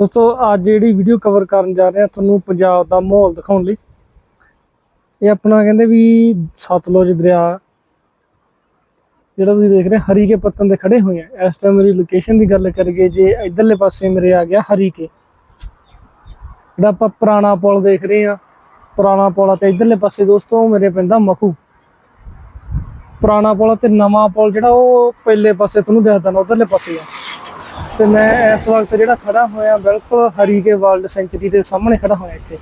ਦੋਸਤੋ ਅੱਜ ਜਿਹੜੀ ਵੀਡੀਓ ਕਵਰ ਕਰਨ ਜਾ ਰਹੇ ਹਾਂ ਤੁਹਾਨੂੰ ਪੰਜਾਬ ਦਾ ਮਾਹੌਲ ਦਿਖਾਉਣ ਲਈ। ਇਹ ਆਪਣਾ ਕਹਿੰਦੇ ਵੀ ਸਤਲੁਜ ਦਰਿਆ ਜਿਹੜਾ ਤੁਸੀਂ ਦੇਖ ਰਹੇ ਹੋ, ਹਰੀਕੇ ਪੱਤਨ ਦੇ ਖੜੇ ਹੋਏ ਆ। ਇਸ ਟਾਈਮ ਮੇਰੀ ਲੋਕੇਸ਼ਨ ਦੀ ਗੱਲ ਕਰੀਏ ਜੇ ਇਧਰਲੇ ਪਾਸੇ ਮੇਰੇ ਆ ਗਿਆ ਹਰੀਕੇ। ਜਿਹੜਾ ਆਪਾਂ ਪੁਰਾਣਾ ਪੁਲ ਦੇਖ ਰਹੇ ਆ ਪੁਰਾਣਾ ਪੁਲ ਆ ਤੇ ਇਧਰਲੇ ਪਾਸੇ ਦੋਸਤੋ ਮੇਰੇ ਪੈਂਦਾ ਮਖੂ। ਪੁਰਾਣਾ ਪੁਲ ਤੇ ਨਵਾਂ ਪੁਲ ਜਿਹੜਾ ਉਹ ਪਹਿਲੇ ਪਾਸੇ ਤੁਹਾਨੂੰ ਦਿਖਦਾ ਨਾ ਉਧਰਲੇ ਪਾਸੇ ਆ। ਤੇ ਮੈਂ ਇਸ ਵਕਤ ਜਿਹੜਾ ਖੜਾ ਹੋਇਆ ਬਿਲਕੁਲ ਹਰੀਕੇ ਵਰਲਡ ਸੈਂਚਰੀ ਦੇ ਸਾਹਮਣੇ ਖੜਾ ਹੋਇਆ ਇੱਥੇ।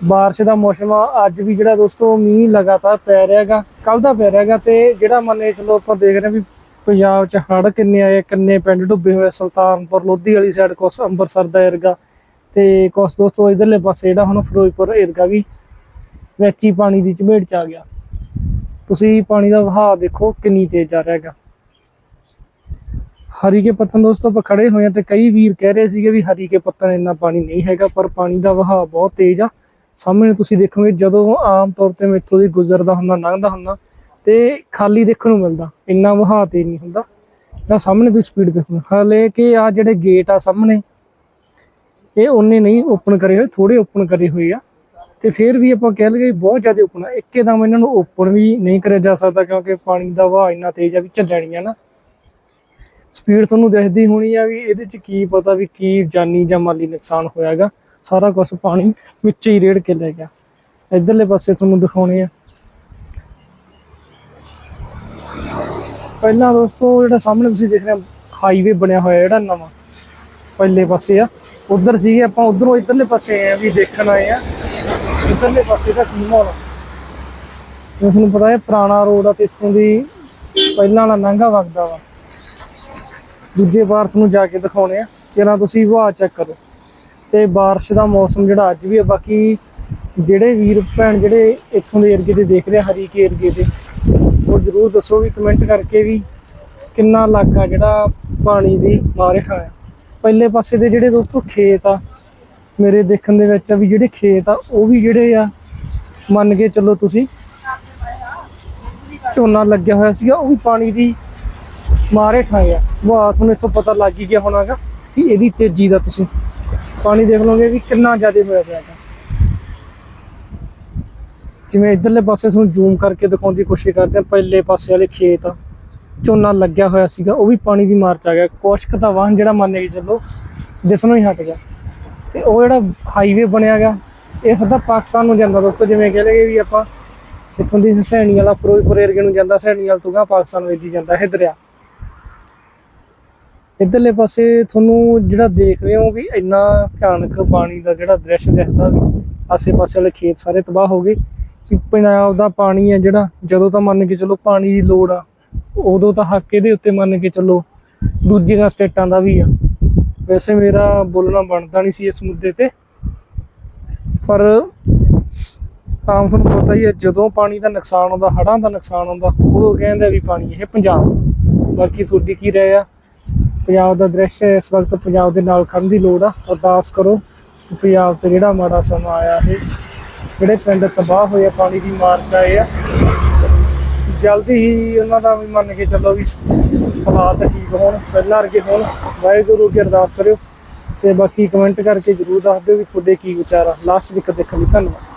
ਬਾਰਿਸ਼ ਦਾ ਮੌਸਮ ਆ, ਅੱਜ ਵੀ ਜਿਹੜਾ ਦੋਸਤੋ ਮੀਂਹ ਲਗਾਤਾਰ ਪੈ ਰਿਹਾਗਾ ਕੱਲ ਦਾ ਪੈ ਰਿਹਾਗਾ ਤੇ ਜਿਹੜਾ ਮੰਨੇ ਚਲੋ ਆਪਾਂ ਦੇਖ ਰਹੇ ਵੀ ਪੰਜਾਬ 'ਚ ਹੜ੍ਹ ਕਿੰਨੇ ਆਏ, ਕਿੰਨੇ ਪਿੰਡ ਡੁੱਬੇ ਹੋਏ ਸੁਲਤਾਨਪੁਰ, ਲੋਧੀ ਵਾਲੀ ਸਾਈਡ ਕੁਛ ਅੰਮ੍ਰਿਤਸਰ ਦਾ ਏਰਗਾ ਤੇ ਕੁਛ ਦੋਸਤੋ ਇਧਰਲੇ ਪਾਸੇ ਜਿਹੜਾ ਹੁਣ ਫਿਰੋਜ਼ਪੁਰ ਏਰਗਾ ਵੀ ਵਿੱਚ ਹੀ ਪਾਣੀ ਦੀ ਚਪੇਟ 'ਚ ਆ ਗਿਆ। ਤੁਸੀਂ ਪਾਣੀ ਦਾ ਵਹਾਅ ਦੇਖੋ ਕਿੰਨੀ ਤੇਜ਼ ਆ ਰਿਹਾ ਹੈਗਾ। ਹਰੀ ਕੇ ਪੱਤਨ ਦੋਸਤੋ, ਆਪਾਂ ਖੜੇ ਹੋਏ ਆ ਤੇ ਕਈ ਵੀਰ ਕਹਿ ਰਹੇ ਸੀਗੇ ਵੀ ਹਰੀ ਕੇ ਪੱਤਨ ਇੰਨਾ ਪਾਣੀ ਨਹੀਂ ਹੈਗਾ, ਪਰ ਪਾਣੀ ਦਾ ਵਹਾਅ ਬਹੁਤ ਤੇਜ਼ ਆ। ਸਾਹਮਣੇ ਤੁਸੀਂ ਦੇਖੋਗੇ ਜਦੋਂ ਆਮ ਤੌਰ ਤੇ ਮੈਥੋਂ ਦੀ ਗੁਜ਼ਰਦਾ ਹੁੰਦਾ, ਲੰਘਦਾ ਹੁੰਦਾ ਤੇ ਖਾਲੀ ਦੇਖਣ ਨੂੰ ਮਿਲਦਾ, ਇੰਨਾ ਵਹਾਅ ਤੇ ਨਹੀਂ ਹੁੰਦਾ। ਨਾ ਸਾਹਮਣੇ ਦੀ ਸਪੀਡ ਦੇਖੋ। ਹਾਲੇ ਕਿ ਆ ਜਿਹੜੇ ਗੇਟ ਆ ਸਾਹਮਣੇ, ਇਹ ਉਹਨੇ ਨਹੀਂ ਓਪਨ ਕਰੇ ਹੋਏ ਥੋੜੇ ਓਪਨ ਕਰੇ ਹੋਏ ਆ। ਤੇ ਫਿਰ ਵੀ ਆਪਾਂ ਕਹਿ ਲਈਏ ਵੀ ਬਹੁਤ ਜ਼ਿਆਦਾ ਓਪਨ ਆ। ਇੱਕੇਦਮ ਇਹਨਾਂ ਨੂੰ ਓਪਨ ਵੀ ਨਹੀਂ ਕਰਿਆ ਜਾ ਸਕਦਾ ਕਿਉਂਕਿ ਪਾਣੀ ਦਾ ਵਹਾਅ ਇੰਨਾ ਤੇਜ਼ ਆ ਵੀ ਚੱਲਣੀ ਆ ਨਾ। ਸਪੀਡ ਤੁਹਾਨੂੰ ਦਿਖਦੀ ਹੋਣੀ ਆ ਵੀ ਇਹਦੇ ਚ ਕੀ ਪਤਾ ਵੀ ਕੀ ਜਾਨੀ ਜਾਂ ਮਾਲੀ ਨੁਕਸਾਨ ਹੋਇਆਗਾ। ਸਾਰਾ ਕੁਝ ਪਾਣੀ ਵਿੱਚ ਹੀ ਰੇੜ ਕੇ ਲੈ ਗਿਆ। ਇਧਰਲੇ ਪਾਸੇ ਤੁਹਾਨੂੰ ਦਿਖਾਉਣੇ ਆ। ਪਹਿਲਾਂ ਦੋਸਤੋ, ਜਿਹੜਾ ਸਾਹਮਣੇ ਤੁਸੀਂ ਦੇਖ ਰਹੇ ਹਾਈਵੇ ਬਣਿਆ ਹੋਇਆ ਜਿਹੜਾ ਨਵਾਂ, ਪਹਿਲੇ ਪਾਸੇ ਆ। ਉਧਰ ਸੀਗੇ ਆਪਾਂ, ਉਧਰੋਂ ਇਧਰਲੇ ਪਾਸੇ ਆਏ ਆ, ਵੀ ਦੇਖਣ ਆਏ ਆ। ਇਧਰਲੇ ਪਾਸੇ ਦਾ ਕੀ ਮਾਹੌਲ ਤੁਹਾਨੂੰ ਪਤਾ ਹੈ, ਪੁਰਾਣਾ ਰੋਡ ਆ ਤੇ ਇੱਥੋਂ ਦੀ ਪਹਿਲਾਂ ਵਾਲਾ ਲੰਘਾ ਵਗਦਾ ਵਾ। ਦੂਜੇ ਬਾਰਸ ਨੂੰ ਜਾ ਕੇ ਦਿਖਾਉਣੇ ਆ ਕਿਹਨਾਂ ਤੁਸੀਂ ਹਵਾ ਚੈੱਕ ਕਰੋ। ਤੇ ਬਾਰਿਸ਼ ਦਾ ਮੌਸਮ ਜਿਹੜਾ ਅੱਜ ਵੀ ਹੈ ਬਾਕੀ ਜਿਹੜੇ ਵੀਰ ਭੈਣ ਜਿਹੜੇ ਇੱਥੋਂ ਦੇ ਏਰੀਏ ਦੇ ਦੇਖ ਰਹੇ ਆ, ਹਰੀਕੇ ਏਰੀਏ ਦੇ ਉਹ ਜਰੂਰ ਦੱਸੋ ਵੀ ਕਮੈਂਟ ਕਰਕੇ ਵੀ ਕਿੰਨਾ ਇਲਾਕਾ ਜਿਹੜਾ ਪਾਣੀ ਦੀ ਮਾਰ ਰਿਹਾ ਹੈ ਪਹਿਲੇ ਪਾਸੇ ਦੇ ਜਿਹੜੇ ਦੋਸਤੋ ਖੇਤ ਆ ਮੇਰੇ ਦੇਖਣ ਦੇ ਵਿੱਚ ਆ ਵੀ ਜਿਹੜੇ ਖੇਤ ਆ ਉਹ ਵੀ ਜਿਹੜੇ ਆ ਮੰਨ ਕੇ ਚੱਲੋ ਤੁਸੀਂ ਝੋਨਾ ਲੱਗਿਆ ਹੋਇਆ ਸੀਗਾ ਉਹ ਵੀ ਪਾਣੀ ਦੀ ਮਾਰੇ ਠਾਇਆ ਵਾਹ, ਤੁਹਾਨੂੰ ਇੱਥੋਂ ਪਤਾ ਲੱਗ ਹੀ ਗਿਆ ਹੋਣਾਗਾ ਕਿ ਇਹਦੀ ਤੇਜ਼ੀ ਦਾ ਤੁਸੀਂ ਪਾਣੀ ਦੇਖ ਲਓਗੇ ਵੀ ਕਿੰਨਾ ਜ਼ਿਆਦਾ ਹੋਇਆ ਪਿਆ ਹੈਗਾ। ਜਿਵੇਂ ਇਧਰਲੇ ਪਾਸੇ ਤੁਹਾਨੂੰ ਜ਼ੂਮ ਕਰਕੇ ਦਿਖਾਉਣ ਦੀ ਕੋਸ਼ਿਸ਼ ਕਰਦੇ ਆ ਪਹਿਲੇ ਪਾਸੇ ਵਾਲੇ ਖੇਤ ਆ, ਝੋਨਾ ਲੱਗਿਆ ਹੋਇਆ ਸੀਗਾ, ਉਹ ਵੀ ਪਾਣੀ ਦੀ ਮਾਰ ਚ ਆ ਗਿਆ। ਕੋਸ਼ਕ ਦਾ ਵਾਹਨ ਜਿਹੜਾ ਮੰਨ ਕੇ ਚੱਲੋ ਜਿਸ ਨੂੰ ਹੀ ਹਟ ਗਿਆ। ਤੇ ਉਹ ਜਿਹੜਾ ਹਾਈਵੇ ਬਣਿਆ ਗਿਆ ਇਹ ਸਿੱਧਾ ਪਾਕਿਸਤਾਨ ਨੂੰ ਜਾਂਦਾ ਦੋਸਤੋ, ਜਿਵੇਂ ਕਹਿ ਲਈਏ ਵੀ ਆਪਾਂ ਇੱਥੋਂ ਦੀ ਹਸੈਣੀ ਵਾਲਾ, ਫਿਰੋਜ਼ਪੁਰ ਏਰੀਏ ਨੂੰ ਜਾਂਦਾ ਹਸੈਣੀ ਵਾਲ ਤੋਂ ਗਾ ਪਾਕਿਸਤਾਨ ਵਿੱਚ ਹੀ ਜਾਂਦਾ ਇਹ ਦਰਿਆ ਇਧਰਲੇ ਪਾਸੇ ਤੁਹਾਨੂੰ ਜਿਹੜਾ ਦੇਖ ਰਹੇ ਹੋ ਵੀ ਇੰਨਾ ਭਿਆਨਕ ਪਾਣੀ ਦਾ ਜਿਹੜਾ ਦ੍ਰਿਸ਼ ਦਿਖਦਾ ਵੀ ਆਸੇ-ਪਾਸੇ ਵਾਲੇ ਖੇਤ ਸਾਰੇ ਤਬਾਹ ਹੋ ਗਏ ਕਿ ਪੰਜਾਬ ਦਾ ਪਾਣੀ ਹੈ ਜਿਹੜਾ, ਜਦੋਂ ਤਾਂ ਮੰਨ ਕੇ ਚੱਲੋ ਪਾਣੀ ਦੀ ਲੋੜ ਆ, ਉਦੋਂ ਤਾਂ ਹੱਕ ਇਹਦੇ ਉੱਤੇ ਮੰਨ ਕੇ ਚੱਲੋ, ਦੂਜੀਆਂ ਸਟੇਟਾਂ ਦਾ ਵੀ ਆ। ਵੈਸੇ ਮੇਰਾ ਬੋਲਣਾ ਬਣਦਾ ਨਹੀਂ ਸੀ ਇਸ ਮੁੱਦੇ ਤੇ, ਪਰ ਆਮ ਤੁਹਾਨੂੰ ਪਤਾ ਹੀ ਹੈ, ਜਦੋਂ ਪਾਣੀ ਦਾ ਨੁਕਸਾਨ ਹੁੰਦਾ ਹੜ੍ਹਾਂ ਦਾ ਨੁਕਸਾਨ ਹੁੰਦਾ ਉਦੋਂ ਕਹਿੰਦੇ ਵੀ ਪਾਣੀ ਇਹ ਪੰਜਾਬ, ਬਾਕੀ ਤੁਹਾਡੀ ਕੀ ਰਾਏ ਆ? ਪੰਜਾਬ ਦਾ ਦ੍ਰਿਸ਼ ਇਸ ਵਕਤ ਪੰਜਾਬ ਦੇ ਨਾਲ ਖੜਨ ਦੀ ਲੋੜ ਆ। ਅਰਦਾਸ ਕਰੋ ਪੰਜਾਬ ਤੇ ਜਿਹੜਾ ਮਾੜਾ ਸਮਾਂ ਆਇਆ ਇਹ ਜਿਹੜੇ ਪਿੰਡ ਤਬਾਹ ਹੋਏ ਆ, ਪਾਣੀ ਦੀ ਮਾਰ ਚ ਆਏ ਆ, ਜਲਦੀ ਹੀ ਉਹਨਾਂ ਦਾ ਵੀ ਮੰਨ ਕੇ ਚੱਲੋ ਵੀ ਹਾਲਾਤ ਠੀਕ ਹੋਣ, ਪਹਿਲਾਂ ਵਰਗੇ ਹੋਣ। ਵਾਹਿਗੁਰੂ ਅੱਗੇ ਅਰਦਾਸ ਕਰਿਓ ਤੇ ਬਾਕੀ ਕਮੈਂਟ ਕਰਕੇ ਜਰੂਰ ਦੱਸ ਦਿਓ ਵੀ ਤੁਹਾਡੇ ਕੀ ਵਿਚਾਰ ਆ। ਲਾਸਟ ਤੱਕ ਦੇਖਣ ਲਈ ਧੰਨਵਾਦ।